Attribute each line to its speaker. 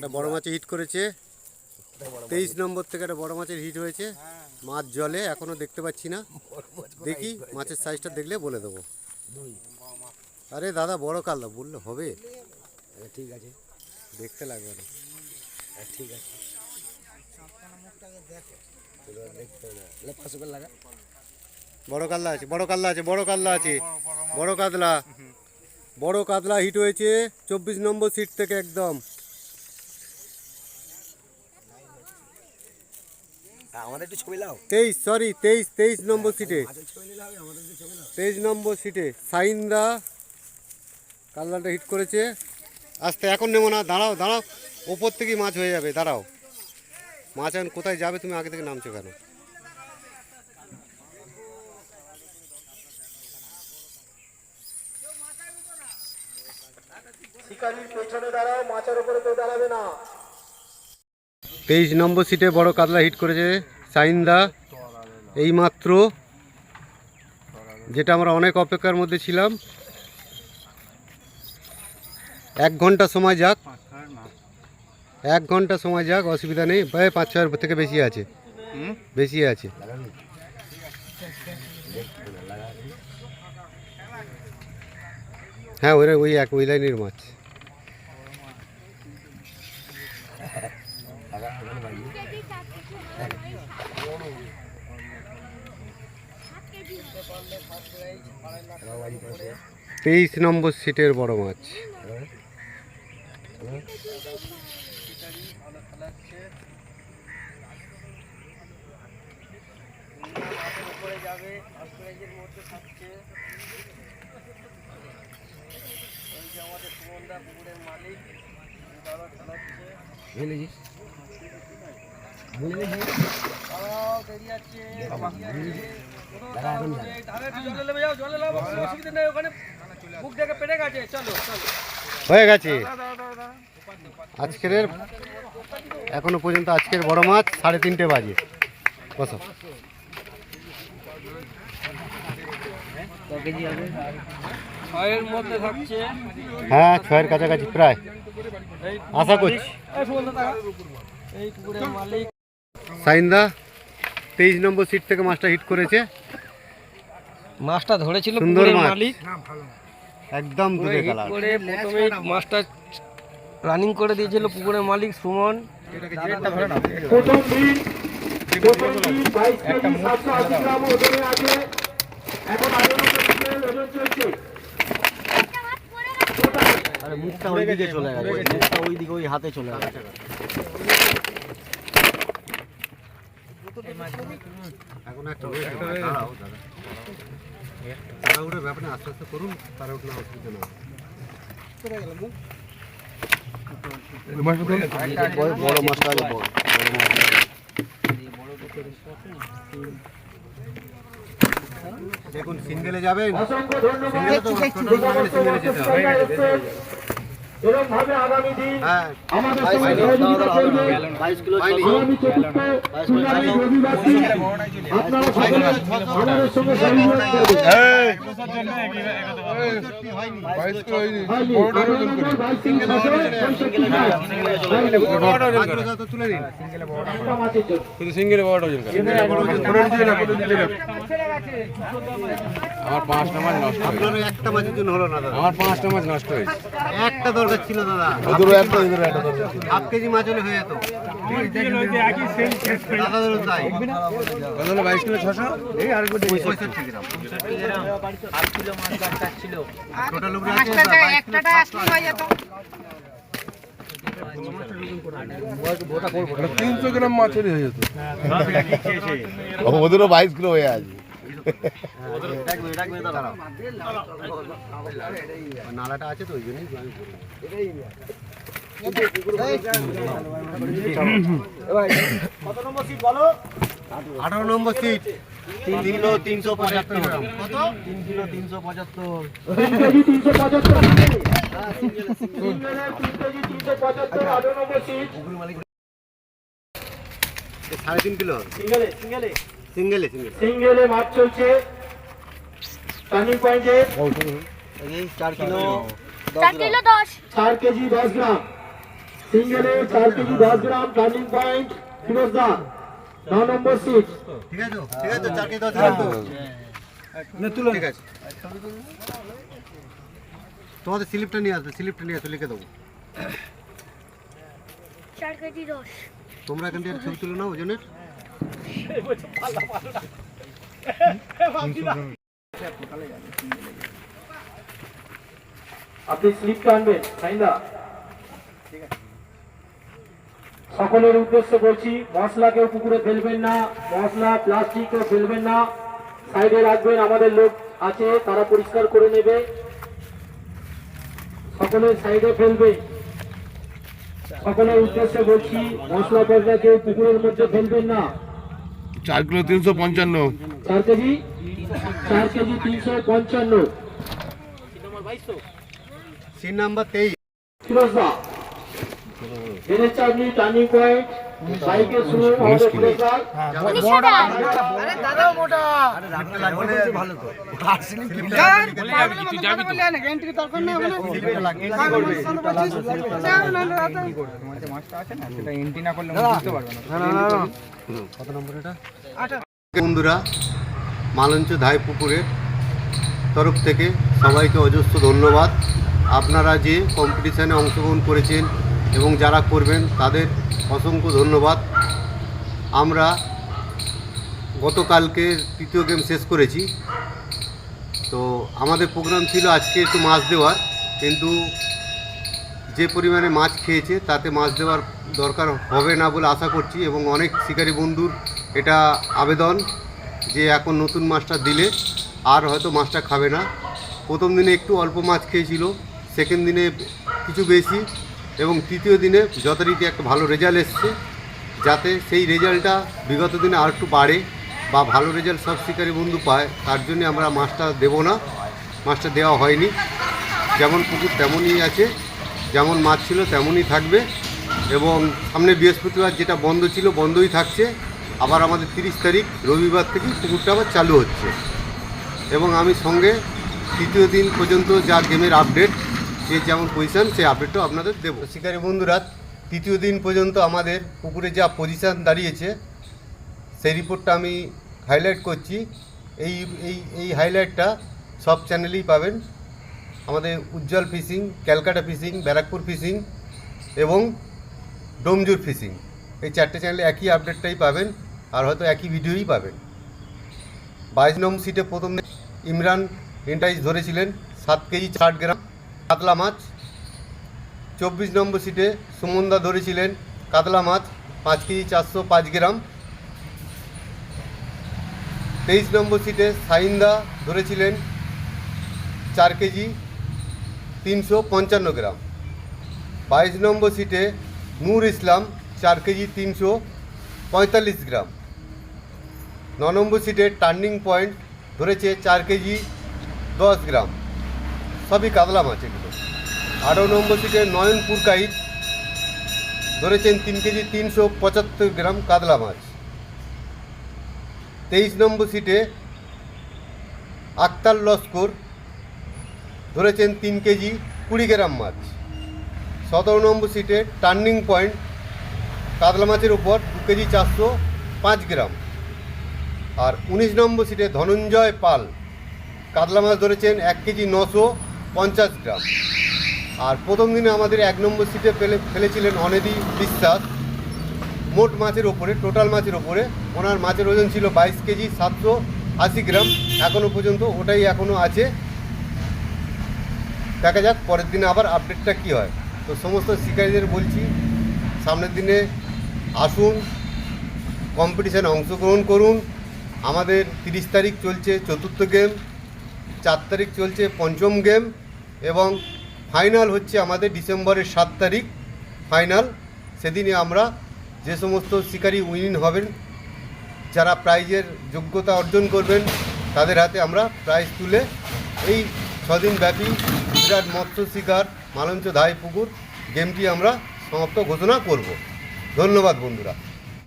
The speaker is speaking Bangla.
Speaker 1: একটা বড় মাছে হিট করেছে। তেইশ নম্বর থেকে একটা বড় মাছের হিট হয়েছে। মাছ জলে এখনও দেখতে পাচ্ছি না। দেখি মাছের সাইজটা দেখলে বলে দেবো। আরে দাদা বড় কালদা বললে হবে।
Speaker 2: ঠিক আছে।
Speaker 1: দেখতে লাগবে না।
Speaker 2: ঠিক আছে।
Speaker 1: বড় কাতলা আছে বড় কাতলা আছে বড় কাতলা আছে। বড় কাতলা। বড় কাতলা হিট হয়েছে চব্বিশ নম্বর সিট থেকে একদম।
Speaker 2: আমাদের একটু ছবি লাও
Speaker 1: তেইশ সরি তেইশ তেইশ নম্বর সিটে তেইশ নম্বর সিটে সাইন্দা কাতলাটা হিট করেছে। আস্তে এখন নেব না দাঁড়াও দাঁড়াও ওপর থেকেই মাছ হয়ে যাবে দাঁড়াও। মাছ এখন কোথায় যাবে তুমি আগে থেকে নামছো কেন?
Speaker 3: পেছনে দাঁড়াও মাছের উপরে কেউ দাঁড়াবে না।
Speaker 1: তেইশ নম্বর সিটে বড় কাতলা হিট করেছে। সাইন্দা এইমাত্র যেটা আমরা অনেক অপেক্ষার মধ্যে ছিলাম। এক ঘণ্টা সময় যাক। এক ঘণ্টা সময় যাক অসুবিধা নেই। প্রায় পাঁচ ছয়ের থেকে বেশি আছে। বেশি আছে। হ্যাঁ ওই ওই এক ওই লাইনের মাছ। তেইশ নম্বর সিটের বড় মাছ।
Speaker 2: বুঝলেছিস বুঝলেছিস দাদা এখন যাবে
Speaker 1: হয়ে গেছে। আজকের এখনও পর্যন্ত আজকের বড় মাছ সাড়ে তিনটে বাজে।
Speaker 4: থাকছে।
Speaker 1: হ্যাঁ ছয়ের কাছাকাছি প্রায়। আশা করছি। সাইন্দা তেইশ নম্বর সিট থেকে মাছটা হিট করেছে।
Speaker 4: মাছটা ধরেছিল
Speaker 1: সুন্দর
Speaker 4: মালিক।
Speaker 1: একদম
Speaker 4: হিট করে প্রথমে মাছটা রানিং করে দিয়েছিল পুকুরের মালিক সুমন।
Speaker 3: প্রথম দিন প্রথম দিন বাইশ কেজি সাতশো আশি গ্রাম ওজনে আছে এখন আঠারো কেজি ওজন চলছে
Speaker 2: আরে মুখটা ওই দিকে চলে গেছে। মুখটা ওই দিকে ওই হাতে চলে গেছে
Speaker 1: এখন একটা দাঁড়াও দাদা ব্যাপারে আস্তে আস্তে করুন তারা উঠলে অসুবিধা না
Speaker 2: বড় বড় মাছটা আগে বড় বড় মাছ
Speaker 1: দেখুন সিঙ্গেলে যাবেন। সিঙ্গেলে তো সিঙ্গেলে যেতে হবে।
Speaker 3: এরকম ভাবে আগামী দিন
Speaker 1: হ্যাঁ।
Speaker 3: আমাদের সঙ্গে সহযোগিতা করবে। আগামী চতুর্থ আপনারা সকলে আমাদের সঙ্গে সহযোগিতা করবেন হয়নি আগামী রবিবার বাইশ
Speaker 5: আমার পাঁচটা মাছ নষ্ট হয়েছে
Speaker 1: একটা মাছের জন্য হলো না দাদা?
Speaker 5: আমার পাঁচটা মাছ নষ্ট হয়েছে
Speaker 1: একটা দরকার ছিল দাদা।
Speaker 5: ওদেরও একটা ওদেরও একটা দরকার।
Speaker 1: হাফ কেজি মাছ হলে হয়ে যেত।
Speaker 5: বাইশ কিলো
Speaker 1: গ্রাম। টোটাল উপরে আছে
Speaker 6: আসলে হয়ে যেত।
Speaker 5: তিনশো গ্রাম মাছ হলে হয়ে যেত। ওদেরও বাইশ কিলো হয়ে আছে।
Speaker 1: নালাটা আছে তো ওই জন্যই আমি আঠারো নম্বর সিট
Speaker 2: তিন কিলো তিনশো পঁচাত্তর। কত? তিন কিলো তিনশো পঁচাত্তর
Speaker 3: তিনশো পঁচাত্তর।
Speaker 1: সাড়ে তিন কিলো।
Speaker 3: সিঙ্গেলে সিঙ্গেলে।
Speaker 1: সিঙ্গেলে সিঙ্গেলে
Speaker 3: সিঙ্গেলে মাছ চলছে। টার্নিং পয়েন্টে
Speaker 2: এই চার কিলো
Speaker 6: চার কিলো। দশ।
Speaker 3: চার কেজি দশ গ্রাম। সিঙ্গেলে চার কেজি দশ গ্রাম টার্নিং পয়েন্ট ফিরোজদা। ন নম্বর সিট
Speaker 1: ঠিক আছে তো? ঠিক আছে তো? চার কেজি দশ গ্রাম তো? ঠিক আছে। তোমাদের স্লিপটা নিয়ে আসবে স্লিপটা নিয়ে আসো লিখে দেবো।
Speaker 7: চার কেজি দশ।
Speaker 1: তোমরা এখান থেকে ছবি তুলে নাও ওজনের।
Speaker 3: আপনি আনবেন সাইন্দা সকলের উদ্দেশ্য বলছি মশলা কেউ পুকুরে ফেলবেন না, মশলা প্লাস্টিক কেউ ফেলবেন না। সাইডে রাখবেন, আমাদের লোক আছে, তারা পরিষ্কার করে নেবে। সকলের সাইডে ফেলবে। সকলের উদ্দেশ্যে বলছি, মশলা পয়সা কেউ পুকুরের মধ্যে ফেলবেন না।
Speaker 5: চার কিলো তিনশো পঞ্চান্ন।
Speaker 3: চার কেজি? চার কেজি তিনশো পঞ্চান্ন।
Speaker 1: সিন নাম্বার তেইশ।
Speaker 3: চাপনি টার্নিং পয়েন্ট
Speaker 1: বন্ধুরা, মালঞ্চ ধাই পুকুরের তরফ থেকে সবাইকে অজস্র ধন্যবাদ। আপনারা যে কম্পিটিশানে অংশগ্রহণ করেছেন এবং যারা করবেন, তাদের অসংখ্য ধন্যবাদ। আমরা গতকালকে তৃতীয় গেম শেষ করেছি। তো আমাদের প্রোগ্রাম ছিল আজকে একটু মাছ দেওয়ার, কিন্তু যে পরিমাণে মাছ খেয়েছে তাতে মাছ দেওয়ার দরকার হবে না বলে আশা করছি এবং অনেক শিকারী বন্ধুর এটা আবেদন যে এখন নতুন মাছটা দিলে আর হয়তো মাছটা খাবে না। প্রথম দিনে একটু অল্প মাছ খেয়েছিল, সেকেন্ড দিনে কিছু বেশি। এবং তৃতীয় দিনে যথারীতি একটা ভালো রেজাল্ট এসছে, যাতে সেই রেজাল্টটা বিগত দিনে আর একটু বাড়ে বা ভালো রেজাল্ট সব শিকারী বন্ধু পায়, তার জন্য আমরা মাছটা দেবো না। মাছটা দেওয়া হয়নি। যেমন পুকুর তেমনই আছে, যেমন মাছ ছিল তেমনই থাকবে এবং সামনে বৃহস্পতিবার যেটা বন্ধ ছিল বন্ধই থাকছে। আবার আমাদের তিরিশ তারিখ রবিবার থেকে পুকুরটা আবার চালু হচ্ছে। এবং আমি সঙ্গে তৃতীয় দিন পর্যন্ত যা গেমের আপডেট যে যেমন পজিশন সেই আপডেটটাও আপনাদের দেবো। শিকারী বন্ধুরা, তৃতীয় দিন পর্যন্ত আমাদের পুকুরে যা পজিশন দাঁড়িয়েছে, সেই রিপোর্টটা আমি হাইলাইট করছি। এই এই এই হাইলাইটটা সব চ্যানেলেই পাবেন। আমাদের Ujjwal fishing Calcutta fishing Barrackpore fishing এবং ডোমজুর ফিশিং এই চারটে চ্যানেলে একই আপডেটটাই পাবেন, আর হয়তো একই ভিডিওই পাবেন। বাইশ নম্বর সিটে প্রথম ইমরান এন্টাইজ ধরেছিলেন, সাত কেজি ষাট গ্রাম। কাতলা মাছ। চব্বিশ নম্বর সিটে সুমনদা ধরেছিলেন কাতলা মাছ, পাঁচ কেজি চারশো পাঁচ গ্রাম। তেইশ নম্বর সিটে সাইন্দা ধরেছিলেন চার কেজি তিনশো পঞ্চান্ন গ্রাম। বাইশ নম্বর সিটে নূর ইসলাম চার কেজি তিনশো পঁয়তাল্লিশ গ্রাম। ন নম্বর সিটে টার্নিং পয়েন্ট ধরেছে চার কেজি দশ গ্রাম। সবই কাতলা মাছ আঠারো নম্বর সিটে নয়নপুর কাইট ধরেছেন তিন কেজি তিনশো পঁচাত্তর গ্রাম কাতলা মাছ। তেইশ নম্বর সিটে আক্তার লস্কর ধরেছেন তিন কেজি কুড়ি গ্রাম মাছ। সতেরো নম্বর সিটে টার্নিং পয়েন্ট কাতলা মাছের উপর দু কেজি চারশো পাঁচ গ্রাম। আর উনিশ নম্বর সিটে ধনঞ্জয় পাল কাতলা মাছ ধরেছেন এক কেজি নশো পঞ্চাশ গ্রাম। আর প্রথম দিনে আমাদের এক নম্বর সিটে ফেলে ফেলেছিলেন অনেদি বিশ্বাস। মোট মাছের ওপরে টোটাল মাছের ওপরে। ওনার মাছের ওজন ছিল বাইশ কেজি সাতশো আশি গ্রাম। এখনও পর্যন্ত ওটাই এখনও আছে। দেখা যাক পরের দিনে আবার আপডেটটা কী হয়। তো সমস্ত শিকারীদের বলছি, সামনের দিনে আসুন কম্পিটিশানে অংশগ্রহণ করুন। আমাদের তিরিশ তারিখ চলছে চতুর্থ গেম চার তারিখ চলছে পঞ্চম গেম এবং ফাইনাল হচ্ছে আমাদের ডিসেম্বরের সাত তারিখ, ফাইনাল। সেদিনে আমরা যে সমস্ত শিকারী উইন হবেন, যারা প্রাইজের যোগ্যতা অর্জন করবেন, তাদের হাতে আমরা প্রাইজ তুলে এই ছদিন ব্যাপী বিরাট মৎস্য শিকার মালঞ্চ ধাই পুকুর গেমটি আমরা সমাপ্ত ঘোষণা করব। ধন্যবাদ বন্ধুরা।